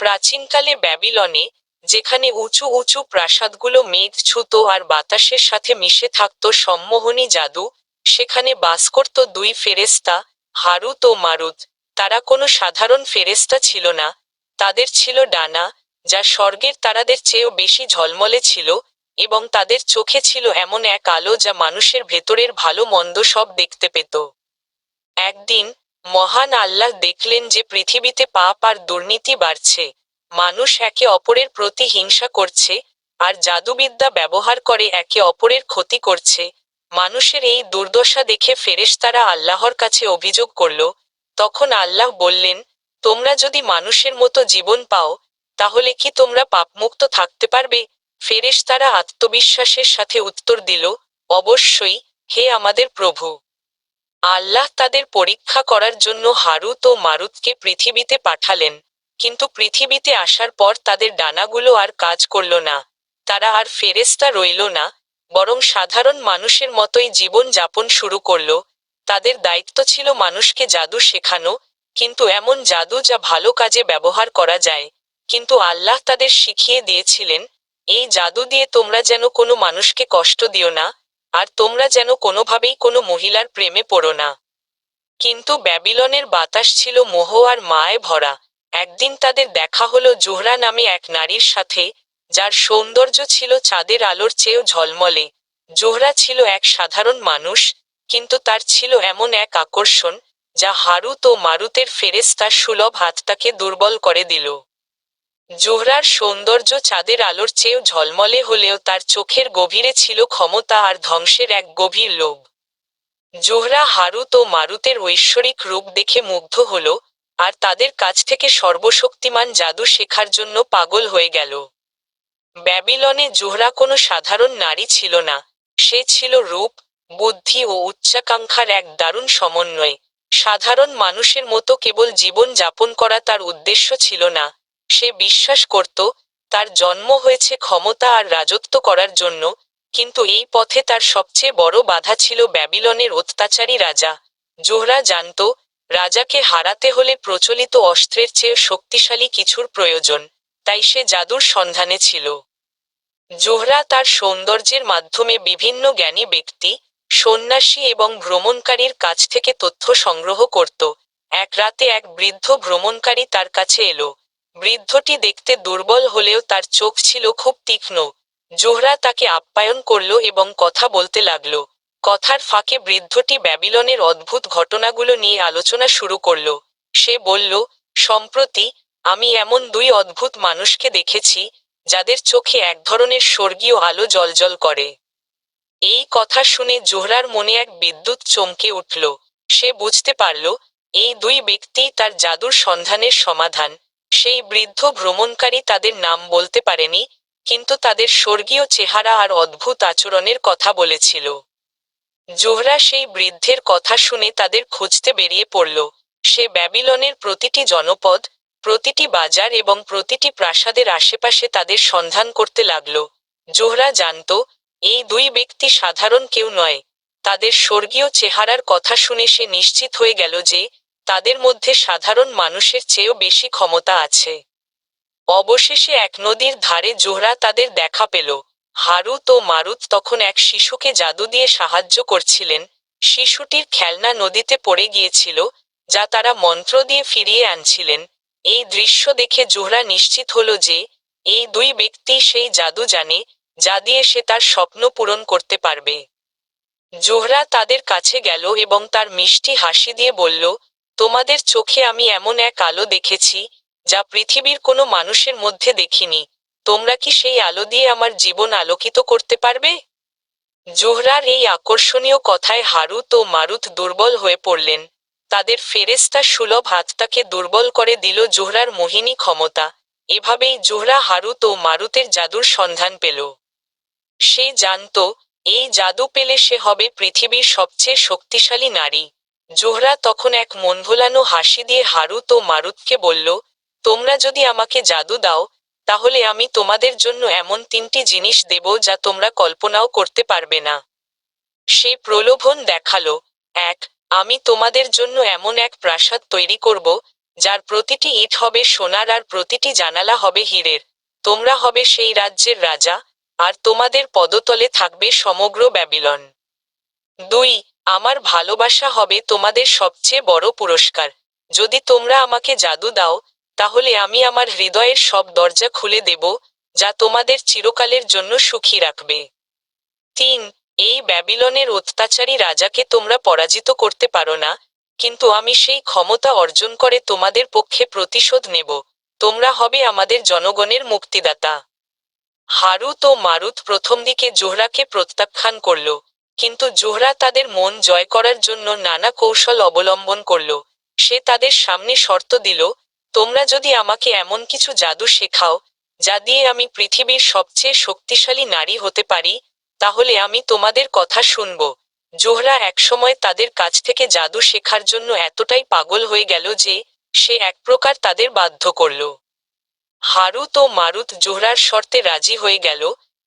প্রাচীনকালে ব্যাবিলনে, যেখানে উঁচু উঁচু প্রাসাদগুলো মেঘ, ছুত আর বাতাসের সাথে মিশে থাকত সম্মোহনী জাদু, সেখানে বাস করত দুই ফেরেস্তা হারুত ও মারুত। তারা কোনো সাধারণ ফেরেস্তা ছিল না। তাদের ছিল ডানা, যা স্বর্গের তারাদের চেয়েও বেশি ঝলমলে ছিল এবং তাদের চোখে ছিল এমন এক আলো যা মানুষের ভেতরের ভালো মন্দ সব দেখতে পেত। একদিন মহান আল্লাহ দেখলেন যে পৃথিবীতে পাপ আর দুর্নীতি বাড়ছে। মানুষ একে অপরের প্রতি হিংসা করছে, আর জাদুবিদ্যা ব্যবহার করে একে অপরের ক্ষতি করছে। মানুষের এই দুর্দশা দেখে ফেরেশতারা আল্লাহর কাছে অভিযোগ করল, তখন আল্লাহ বললেন, তোমরা যদি মানুষের মতো জীবন পাও, তাহলে কি তোমরা পাপমুক্ত থাকতে পারবে? ফেরেশতারা আত্মবিশ্বাসের সাথে উত্তর দিল, অবশ্যই, হে আমাদের প্রভু। আল্লাহ তাদের পরীক্ষা করার জন্য হারুত ও মারুতকে পৃথিবীতে পাঠালেন, কিন্তু পৃথিবীতে আসার পর তাদের ডানাগুলো আর কাজ করল না। তারা আর ফেরেস্তা রইল না, বরং সাধারণ মানুষের মতোই জীবন যাপন শুরু করল। তাদের দায়িত্ব ছিল মানুষকে জাদু শেখানো, কিন্তু এমন জাদু যা ভালো কাজে ব্যবহার করা যায়। কিন্তু আল্লাহ তাদের শিখিয়ে দিয়েছিলেন, এই জাদু দিয়ে তোমরা যেন কোনো মানুষকে কষ্ট দিও না আর তোমরা যেন কোনোভাবেই কোনো মহিলার প্রেমে পড়ো না। কিন্তু ব্যাবিলনের বাতাস ছিল মোহ আর মায় ভরা। একদিন তাদের দেখা হলো জোহরা নামে এক নারীর সাথে, যার সৌন্দর্য ছিল চাঁদের আলোর চেয়েও ঝলমলে। জোহরা ছিল এক সাধারণ মানুষ, কিন্তু তার ছিল এমন এক আকর্ষণ, যা হারুত ও মারুতের ফেরেস্তার সুলভ হাতটাকে দুর্বল করে দিল। জোহরার সৌন্দর্য চাঁদের আলোর চেয়েও ঝলমলে হলেও তার চোখের গভীরে ছিল ক্ষমতা আর ধ্বংসের এক গভীর লোভ। জোহরা হারুত ও মারুতের ঐশ্বরিক রূপ দেখে মুগ্ধ হল আর তাদের কাছ থেকে সর্বশক্তিমান জাদু শেখার জন্য পাগল হয়ে গেল। ব্যাবিলনে জোহরা কোনো সাধারণ নারী ছিল না, সে ছিল রূপ, বুদ্ধি ও উচ্চাকাঙ্ক্ষার এক দারুণ সমন্বয়। সাধারণ মানুষের মতো কেবল জীবন যাপন করা তার উদ্দেশ্য ছিল না সে বিশ্বাস করত, তার জন্ম হয়েছে ক্ষমতা আর রাজত্ব করার জন্য, কিন্তু এই পথে তার সবচেয়ে বড় বাধা ছিল ব্যাবিলনের অত্যাচারী রাজা। জোহরা জানত, রাজাকে হারাতে হলে প্রচলিত অস্ত্রের চেয়ে শক্তিশালী কিছুর প্রয়োজন, তাই সে জাদুর সন্ধানে ছিল। জোহরা তার সৌন্দর্যের মাধ্যমে বিভিন্ন জ্ঞানী ব্যক্তি, সন্ন্যাসী এবং ভ্রমণকারীর কাছ থেকে তথ্য সংগ্রহ করত। এক রাতে এক বৃদ্ধ ভ্রমণকারী তার কাছে এলো বৃদ্ধটি দেখতে দুর্বল হলেও তার চোখ ছিল খুব তীক্ষ্ণ। জোহরা তাকে আপ্যায়ন করল এবং কথা বলতে লাগল। কথার ফাঁকে বৃদ্ধটি ব্যাবিলনের অদ্ভুত ঘটনাগুলো নিয়ে আলোচনা শুরু করল। সে বলল, সম্প্রতি আমি এমন দুই অদ্ভুত মানুষকে দেখেছি, যাদের চোখে এক ধরনের স্বর্গীয় আলো জলজল করে। এই কথা শুনে জোহরার মনে এক বিদ্যুৎ চমকে উঠল। সে বুঝতে পারল, এই দুই ব্যক্তি তার জাদুর সন্ধানের সমাধান। সেই বৃদ্ধ ভ্রমণকারী তাদের নাম বলতে পারেনি, কিন্তু তাদের স্বর্গীয় চেহারা আর অদ্ভুত আচরণের কথা বলেছিল। জোহরা সেই বৃদ্ধের কথা শুনে তাদের খুঁজতে বেরিয়ে পড়ল। সে ব্যাবিলনের প্রতিটি জনপদ, প্রতিটি বাজার এবং প্রতিটি প্রাসাদের আশেপাশে তাদের সন্ধান করতে লাগল। জোহরা জানত, এই দুই ব্যক্তি সাধারণ কেউ নয়। তাদের স্বর্গীয় চেহারার কথা শুনে সে নিশ্চিত হয়ে গেল যে তাদের মধ্যে সাধারণ মানুষের চেয়েও বেশি ক্ষমতা আছে। অবশেষে এক নদীর ধারে জোহরা তাদের দেখা পেল। হারুত ও মারুত তখন এক শিশুকে জাদু দিয়ে সাহায্য করছিলেন। শিশুটির খেলনা নদীতে পড়ে গিয়েছিল, যা তারা মন্ত্র দিয়ে ফিরিয়ে আনছিলেন। এই দৃশ্য দেখে জোহরা নিশ্চিত হল যে, এই দুই ব্যক্তি সেই জাদু জানে, যা দিয়ে সে তার স্বপ্ন পূরণ করতে পারবে। জোহরা তাদের কাছে গেল এবং তার মিষ্টি হাসি দিয়ে বলল তোমাদের চোখে আমি এমন এক আলো দেখেছি, যা পৃথিবীর কোনো মানুষের মধ্যে দেখিনি। তোমরা কি সেই আলো দিয়ে আমার জীবন আলোকিত করতে পারবে? জোহরার এই আকর্ষণীয় কথায় হারুত ও মারুত দুর্বল হয়ে পড়লেন। তাদের ফেরেস্তা সুলভ হাতটাকে দুর্বল করে দিল জোহরার মোহিনী ক্ষমতা। এভাবেই জোহরা হারুত ও মারুতের জাদুর সন্ধান পেল। সে জানত, এই জাদু পেলে সে হবে পৃথিবীর সবচেয়ে শক্তিশালী নারী। জোহরা তখন এক মন ভোলানো হাসি দিয়ে হারুত ও মারুতকে বলল, তোমরা যদি আমাকে জাদু দাও, তাহলে আমি তোমাদের জন্য এমন তিনটি জিনিস দেব যা তোমরা কল্পনাও করতে পারবে না। সে প্রলোভন দেখাল, এক, আমি তোমাদের জন্য এমন এক প্রাসাদ তৈরি করব, যার প্রতিটি ইট হবে সোনার আর প্রতিটি জানালা হবে হীরের। তোমরা হবে সেই রাজ্যের রাজা, আর তোমাদের পদতলে থাকবে সমগ্র ব্যাবিলন। দুই আমার ভালোবাসা হবে তোমাদের সবচেয়ে বড় পুরস্কার। যদি তোমরা আমাকে জাদু দাও, তাহলে আমি আমার হৃদয়ের সব দরজা খুলে দেব, যা তোমাদের চিরকালের জন্য সুখী রাখবে। তিন, এই ব্যাবিলনের অত্যাচারী রাজাকে তোমরা পরাজিত করতে পারো না, কিন্তু আমি সেই ক্ষমতা অর্জন করে তোমাদের পক্ষে প্রতিশোধ নেব। তোমরা হবে আমাদের জনগণের মুক্তিদাতা। হারুত ও মারুত প্রথম দিকে জোহরাকে প্রত্যাখ্যান করল। কিন্তু জোহরা তাদের মন জয় করার জন্য নানা কৌশল অবলম্বন করল। সে তাদের সামনে শর্ত দিল, তোমরা যদি আমাকে এমন কিছু জাদু শেখাও, যা দিয়ে আমি পৃথিবীর সবচেয়ে শক্তিশালী নারী হতে পারি, তাহলে আমি তোমাদের কথা শুনব। জোহরা একসময় তাদের কাছ থেকে জাদু শেখার জন্য এতটাই পাগল হয়ে গেল যে সে এক প্রকার তাদের বাধ্য করল। হারুত ও মারুত জোহরার শর্তে রাজি হয়ে গেল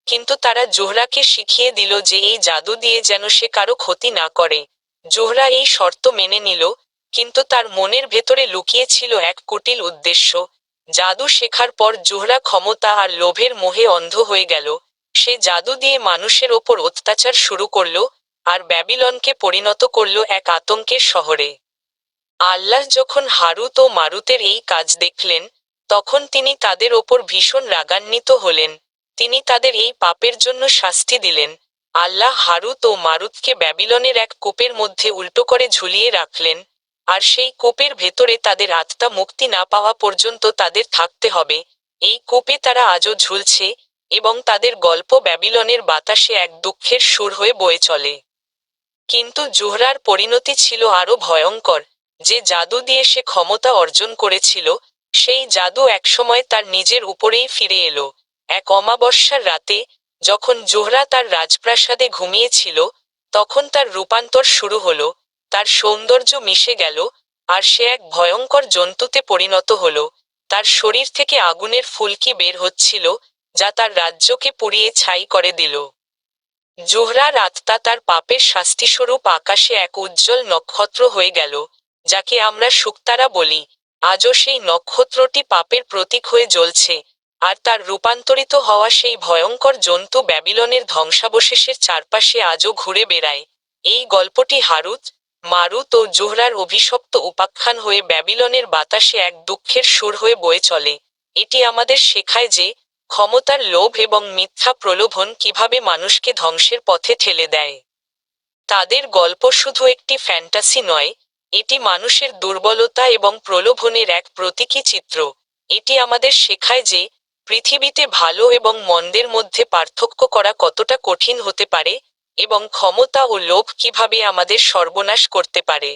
কিন্তু তারা জোহরাকে শিখিয়ে দিল যে এই জাদু দিয়ে যেন সে কারও ক্ষতি না করে। জোহরা এই শর্ত মেনে নিল, কিন্তু তার মনের ভেতরে লুকিয়ে ছিল এক কুটিল উদ্দেশ্য। জাদু শেখার পর জোহরা ক্ষমতা আর লোভের মোহে অন্ধ হয়ে গেল। সে জাদু দিয়ে মানুষের ওপর অত্যাচার শুরু করল আর ব্যাবিলনকে পরিণত করল এক আতঙ্কের শহরে। আল্লাহ যখন হারুত ও মারুতের এই কাজ দেখলেন, তখন তিনি তাদের ওপর ভীষণ রাগান্বিত হলেন। তিনি তাদের এই পাপের জন্য শাস্তি দিলেন। আল্লাহ হারুত ও মারুতকে ব্যাবিলনের এক কূপের মধ্যে উল্টো করে ঝুলিয়ে রাখলেন, আর সেই কূপের ভেতরে তাদের আত্মা মুক্তি না পাওয়া পর্যন্ত তাদের থাকতে হবে। এই কূপে তারা আজও ঝুলছে এবং তাদের গল্প ব্যাবিলনের বাতাসে এক দুঃখের সুর হয়ে বয়ে চলে। কিন্তু জোহরার পরিণতি ছিল আরও ভয়ঙ্কর। যে জাদু দিয়ে সে ক্ষমতা অর্জন করেছিল, সেই জাদু একসময় তার নিজের উপরেই ফিরে এলো। এক অমাবস্যার রাতে যখন জোহরা তার রাজপ্রাসাদে ঘুমিয়েছিল, তখন তার রূপান্তর শুরু হলো, তার সৌন্দর্য মিশে গেল, আর সে এক ভয়ঙ্কর জন্তুতে পরিণত হল। তার শরীর থেকে আগুনের ফুলকি বের হচ্ছিল, যা তার রাজ্যকে পুড়িয়ে ছাই করে দিল। জোহরার আত্মা তার পাপের শাস্তিস্বরূপ আকাশে এক উজ্জ্বল নক্ষত্র হয়ে গেল, যাকে আমরা শুকতারা বলি। আজও সেই নক্ষত্রটি পাপের প্রতীক হয়ে জ্বলছে। আর তার রূপান্তরিত হওয়া সেই ভয়ঙ্কর জন্তু ব্যাবিলনের ধ্বংসাবশেষের চারপাশে আজও ঘুরে বেড়ায়। এই গল্পটি হারুত, মারুত ও জোহরার অভিশপ্ত উপাখ্যান হয়ে ব্যাবিলনের বাতাসে এক দুঃখের সুর হয়ে বয়ে চলে। এটি আমাদের শেখায় যে ক্ষমতার লোভ এবং মিথ্যা প্রলোভন কীভাবে মানুষকে ধ্বংসের পথে ঠেলে দেয়। তাদের গল্প শুধু একটি ফ্যান্টাসি নয়, এটি মানুষের দুর্বলতা এবং প্রলোভনের এক প্রতীকী চিত্র। এটি আমাদের শেখায় যে পৃথিবীতে ভালো এবং মন্দের মধ্যে পার্থক্য করা কতটা কঠিন হতে পারে এবং ক্ষমতা ও লোভ কীভাবে আমাদের সর্বনাশ করতে পারে?